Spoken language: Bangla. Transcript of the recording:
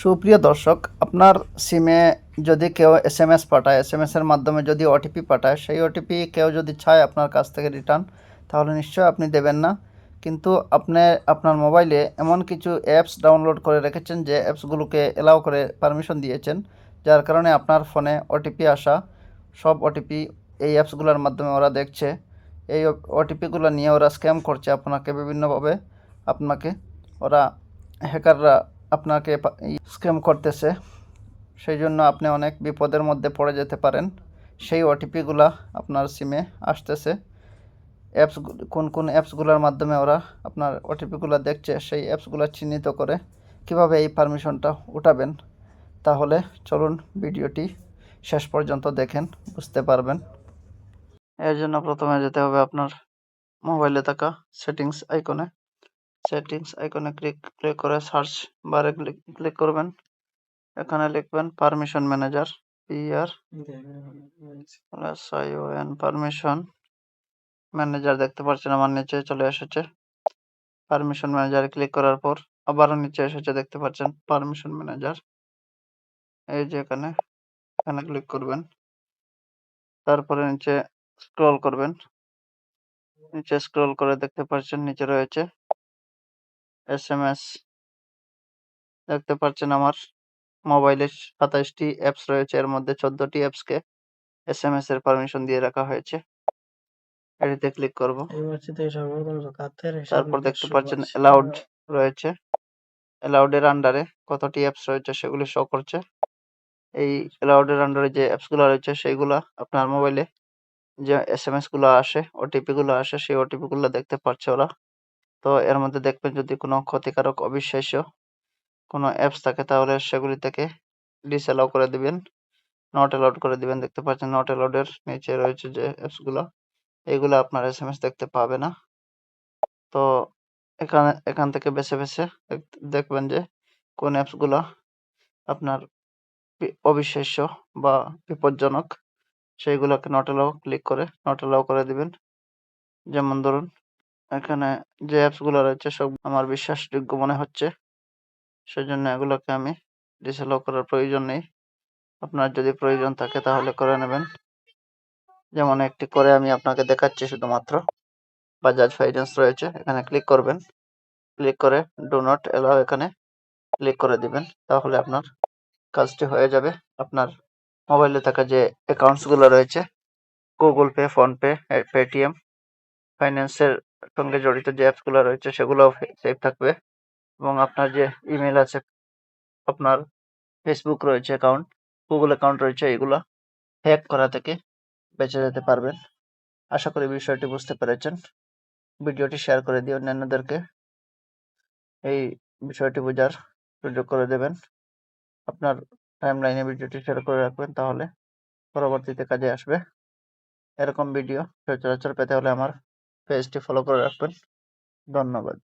সুপ্রিয় দর্শক, আপনার সিমে যদি কেউ এস এম এস পাঠায় এস এম এসের মাধ্যমে যদি ওটিপি পাঠায়, সেই ওটিপি কেউ যদি চায় আপনার কাছ থেকে রিটার্ন তাহলে নিশ্চয়ই আপনি দেবেন না। কিন্তু আপনি, আপনার মোবাইলে এমন কিছু অ্যাপস ডাউনলোড করে রেখেছেন যে অ্যাপসগুলোকে এলাও করে পারমিশন দিয়েছেন, যার কারণে আপনার ফোনে ওটিপি আসা, সব ওটিপি এই অ্যাপসগুলোর মাধ্যমে ওরা দেখছে। এই ওটিপিগুলো নিয়ে ওরা স্ক্যাম করছে আপনাকে বিভিন্নভাবে। আপনাকে, ওরা হ্যাকাররা আপনাকে স্ক্যাম করতেছে, সেই জন্য আপনি অনেক বিপদের মধ্যে পড়ে যেতে পারেন। সেই ওটিপিগুলা আপনার সিমে আসতেছে। অ্যাপস কোন কোন অ্যাপসগুলোর মাধ্যমে ওরা আপনার ওটিপিগুলো দেখছে, সেই অ্যাপসগুলো চিহ্নিত করে কীভাবে এই পারমিশনটা উঠাবেন। তাহলে চলুন ভিডিওটি শেষ পর্যন্ত দেখেন, বুঝতে পারবেন। এর জন্য প্রথমে যেতে হবে আপনার মোবাইলে থাকা সেটিংস আইকনে। সেটিংস আইকনে ক্লিক ক্লিক করে সার্চ বারে ক্লিক করবেন। এখানে লিখবেন permission manager P R S I O N, permission manager দেখতে পাচ্ছেন আমার নিচে চলে এসেছে। পারমিশন ম্যানেজারে ক্লিক করার পর আবারও নিচে এসেছে দেখতে পাচ্ছেন পারমিশন ম্যানেজার। এই যে এখানে এখানে ক্লিক করবেন। তারপরে নিচে স্ক্রল করবেন। নিচে স্ক্রল করে দেখতে পাচ্ছেন নিচে রয়েছে এস এম এস দেখতে পাচ্ছেন আমার মোবাইলে সাতাইশটি অ্যাপস রয়েছে। এর মধ্যে চোদ্দটি অ্যাপসকে এস এম এস এর পারমিশন দিয়ে রাখা হয়েছে। এটিতে ক্লিক করব। তারপর দেখতে পাচ্ছেন অ্যালাউড রয়েছে। অ্যালাউড এর আন্ডারে কতটি অ্যাপস রয়েছে সেগুলি শো করছে। এই অ্যালাউড এর আন্ডারে যে অ্যাপসগুলো রয়েছে সেইগুলা আপনার মোবাইলে যে এস এম এসগুলো আসে ওটিপি গুলো আসে সেই ওটিপি গুলো দেখতে পাচ্ছে ওরা। তো এর মধ্যে দেখবেন যদি কোনো ক্ষতিকারক অবিশ্বাস্য কোনো অ্যাপস থাকে, তাহলে সেগুলি থেকে ডিসঅ্যালাউ করে দিবেন। নট অ্যালাউড করে দিবেন। দেখতে পাচ্ছেন নট অ্যালাউড এর নিচে রয়েছে যে অ্যাপসগুলো, এগুলো আপনার এস এম এস দেখতে পাবে না। তো এখানে, এখান থেকে বেছে বেছে দেখ- দেখবেন যে কোন অ্যাপসগুলো আপনার অবিশ্বাস্য বা বিপজ্জনক, সেইগুলোকে নট অ্যালাউ ক্লিক করে নট অ্যালাউ করে দিবেন। যেমন ধরুন এখানে যে অ্যাপসগুলো রয়েছে সব আমার বিশ্বাসযোগ্য মনে হচ্ছে। সেজন্য এগুলোকে আমি ডিসঅ্যালাউ করার প্রয়োজন নেই। আপনার যদি প্রয়োজন থাকে তাহলে করে নেবেন। যেমন একটি করে আমি আপনাকে দেখাচ্ছি শুধুমাত্র। বাজাজ ফাইন্যান্স রয়েছে, এখানে ক্লিক করবেন। ক্লিক করে ডু নট এলাও এখানে ক্লিক করে দিবেন। তাহলে আপনার কাজটি হয়ে যাবে। আপনার মোবাইলে থাকা যে অ্যাকাউন্টসগুলো রয়েছে গুগল পে ফোনপে পেটিএম ফাইন্যান্সের সঙ্গে জড়িত যে অ্যাপসগুলো রয়েছে সেগুলোও সেভ থাকবে। এবং আপনার যে ইমেল আছে, আপনার ফেসবুক রয়েছে অ্যাকাউন্ট গুগল অ্যাকাউন্ট রয়েছে, এগুলো হ্যাক করা থেকে বেঁচে যেতে পারবেন। আশা করি বিষয়টি বুঝতে পেরেছেন। ভিডিওটি শেয়ার করে দিয়ে অন্যান্যদেরকে এই বিষয়টি বোঝার সুযোগ করে দেবেন। আপনার টাইম লাইনে ভিডিওটি শেয়ার করে রাখবেন, তাহলে পরবর্তীতে কাজে আসবে। এরকম ভিডিও সচরাচর পেতে হলে আমার পেজটি ফলো করে রাখবেন। ধন্যবাদ।